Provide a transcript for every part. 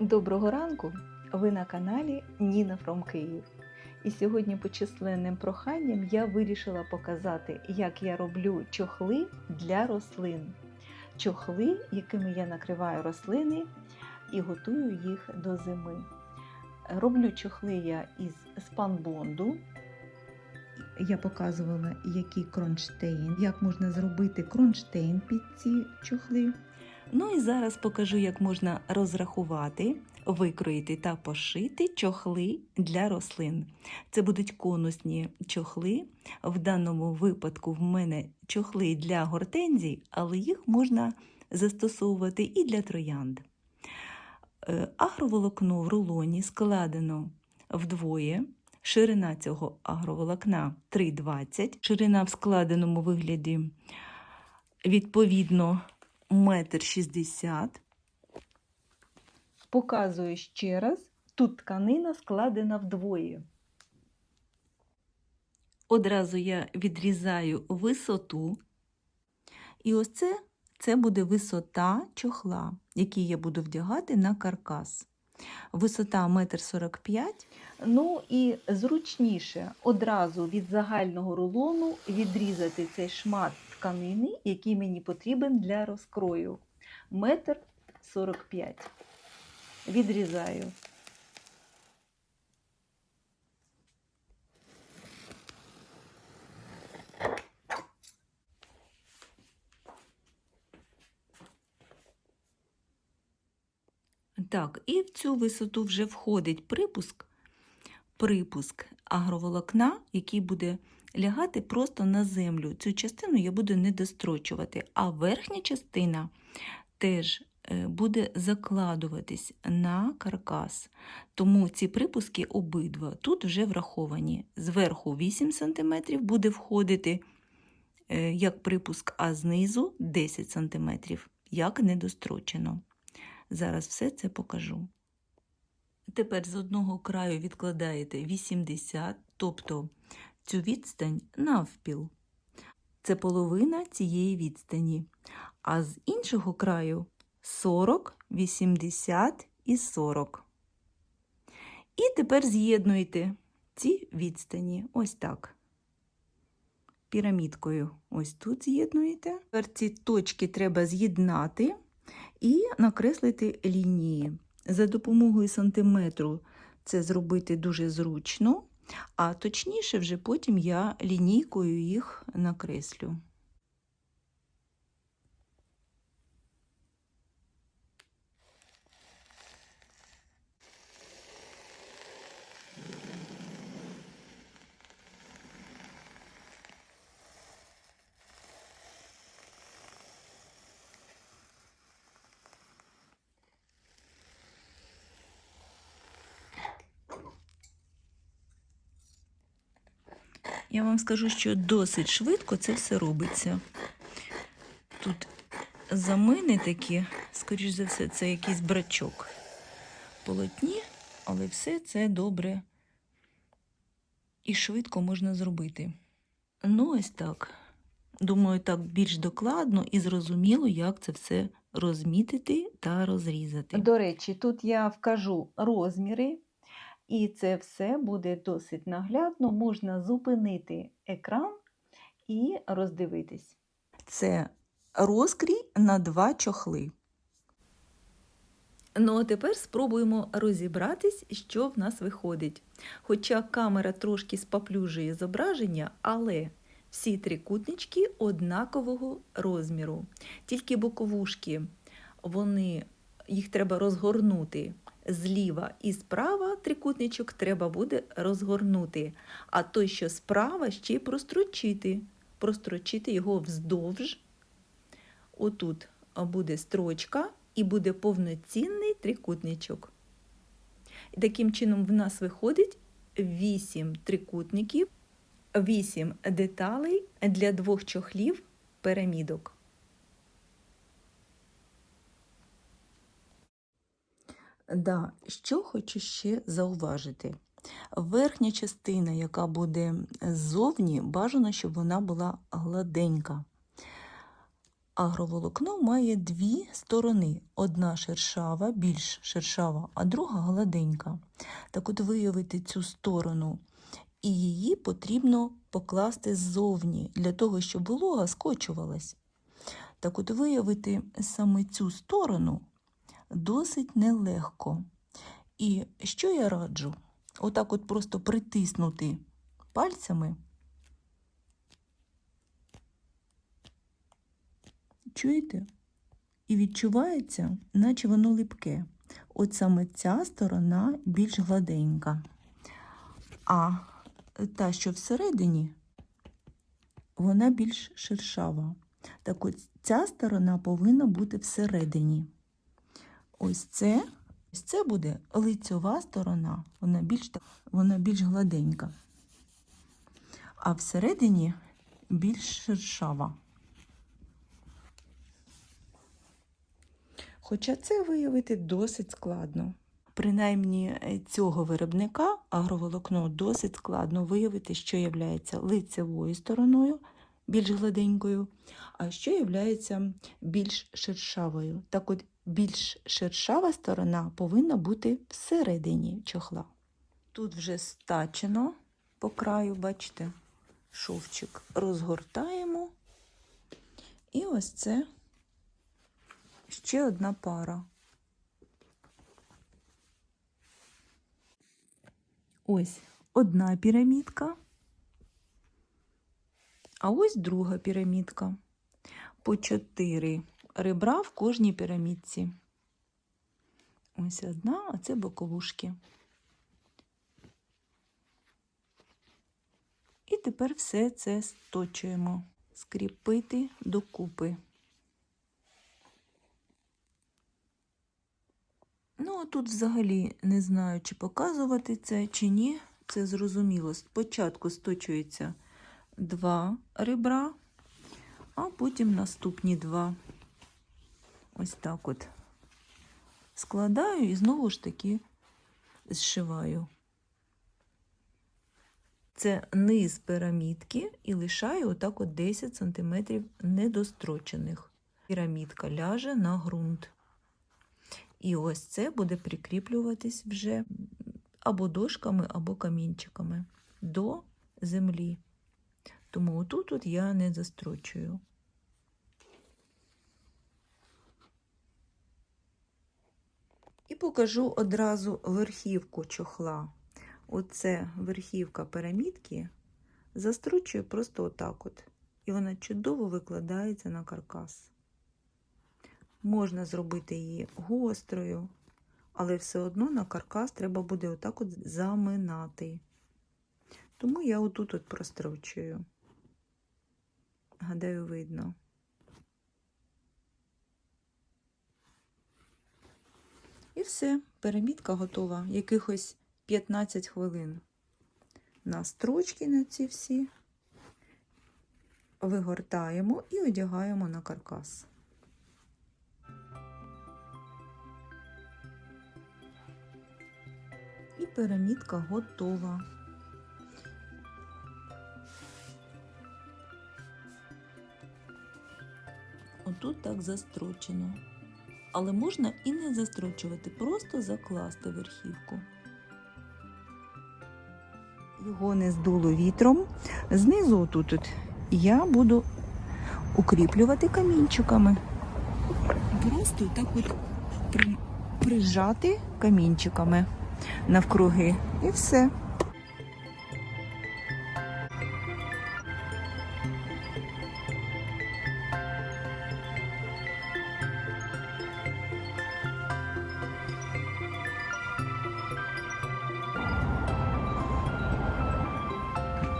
Доброго ранку! Ви на каналі Ніна Фром Київ. І сьогодні по численним проханням я вирішила показати, як я роблю чохли для рослин. Чохли, якими я накриваю рослини і готую їх до зими. Роблю чохли я із спанбонду. Я показувала, який кронштейн, як можна зробити кронштейн під ці чохли. Ну і зараз покажу, як можна розрахувати, викроїти та пошити чохли для рослин. Це будуть конусні чохли. В даному випадку в мене чохли для гортензій, але їх можна застосовувати і для троянд. Е, Агроволокно в рулоні складено вдвоє. Ширина цього агроволокна 3,20, ширина в складеному вигляді відповідно метр шістдесят. Показую ще раз. Тут тканина складена вдвоє. Одразу я відрізаю висоту. І ось це, це буде висота чохла, який я буду вдягати на каркас. Висота 1,45 м. Ну і зручніше одразу від загального рулону відрізати цей шмат тканини, який мені потрібен для розкрою. Метр 45. Відрізаю. Так, і в цю висоту вже входить припуск, припуск агроволокна, який буде лягати просто на землю. Цю частину я буду не дострочувати, а верхня частина теж е, буде закладуватись на каркас. Тому ці припуски обидва тут вже враховані. Зверху 8 см буде входити е, як припуск, а знизу 10 см, як недострочено. Зараз все це покажу. Тепер з одного краю відкладаєте 80, тобто цю відстань навпіл. Це половина цієї відстані. А з іншого краю 40, 80 і 40. І тепер з'єднуйте ці відстані. Ось так. Пірамідкою ось тут з'єднуєте. Тепер ці точки треба з'єднати і накреслити лінії. За допомогою сантиметру це зробити дуже зручно, а точніше, вже потім я лінійкою їх накреслю. Я вам скажу, що досить швидко це все робиться. Тут замини такі, скоріш за все, це якийсь брачок полотні, але все це добре і швидко можна зробити. Ну, ось так. Думаю, так більш докладно і зрозуміло, як це все розмітити та розрізати. До речі, тут я вкажу розміри. І це все буде досить наглядно. Можна зупинити екран і роздивитись. Це розкрій на два чохли. Ну, а тепер спробуємо розібратись, що в нас виходить. Хоча камера трошки споплюжує зображення, але всі трикутнички однакового розміру. Тільки боковушки, вони, їх треба розгорнути зліва і справа трикутничок треба буде розгорнути, а той, що справа, ще й прострочити, прострочити його вздовж. Отут буде строчка і буде повноцінний трикутничок. І таким чином в нас виходить 8 трикутників, 8 деталей для двох чохлів пірамідок. Да, що хочу ще зауважити. Верхня частина, яка буде ззовні, бажано, щоб вона була гладенька. Агроволокно має дві сторони: одна шершава, більш шершава, а друга гладенька. Так от виявити цю сторону і її потрібно покласти ззовні для того, щоб волога скочувалась. Так от виявити саме цю сторону досить нелегко. І що я раджу? Отак от просто притиснути пальцями. Чуєте? І відчувається, наче воно липке. От саме ця сторона більш гладенька. А та, що всередині, вона більш шершава. Так от ця сторона повинна бути всередині. Ось це, ось це буде лицьова сторона, вона більш, вона більш гладенька. А всередині більш шершава. Хоча це виявити досить складно. Принаймні е, цього виробника агроволокно досить складно виявити, що є лицевою стороною, більш гладенькою, а що є більш шершавою. Так от більш шершава сторона повинна бути всередині чохла. Тут вже стачено по краю, бачите, шовчик розгортаємо. І ось це ще одна пара. Ось одна пірамідка, а ось друга пірамідка. По чотири ребра в кожній пірамідці. Ось одна, а це боковушки. І тепер все це сточуємо, скріпити докупи. Ну, а тут взагалі не знаю, чи показувати це, чи ні. Це зрозуміло. Спочатку сточується два ребра, а потім наступні два. Ось так от складаю і знову ж таки зшиваю. Це низ пірамідки і лишаю отак от 10 см недострочених. Пірамідка ляже на ґрунт. І ось це буде прикріплюватись вже або дошками, або камінчиками до землі. Тому отут от я не застрочую. І покажу одразу верхівку чохла. Оце верхівка пірамідки, застрочую просто отак от. І вона чудово викладається на каркас. Можна зробити її гострою, але все одно на каркас треба буде отак от заминати. Тому я отут от прострочую. Гадаю, видно. І все, перемітка готова. Якихось 15 хвилин. На строчки на ці всі вигортаємо і одягаємо на каркас. І пірамідка готова. Отут так застрочено. Але можна і не застрочувати, просто закласти верхівку. Його не здуло вітром. Знизу отут от я буду укріплювати камінчиками. Просто так от прижати камінчиками навкруги. І все.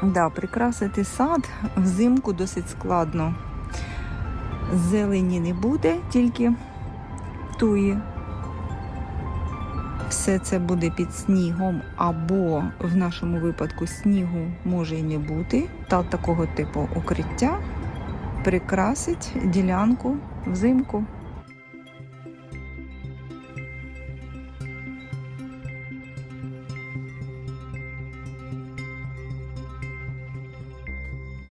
Да, прикрасити сад взимку досить складно. Зелені не буде, тільки туї. Все це буде під снігом, або в нашому випадку снігу може і не бути. Та такого типу укриття прикрасить ділянку взимку.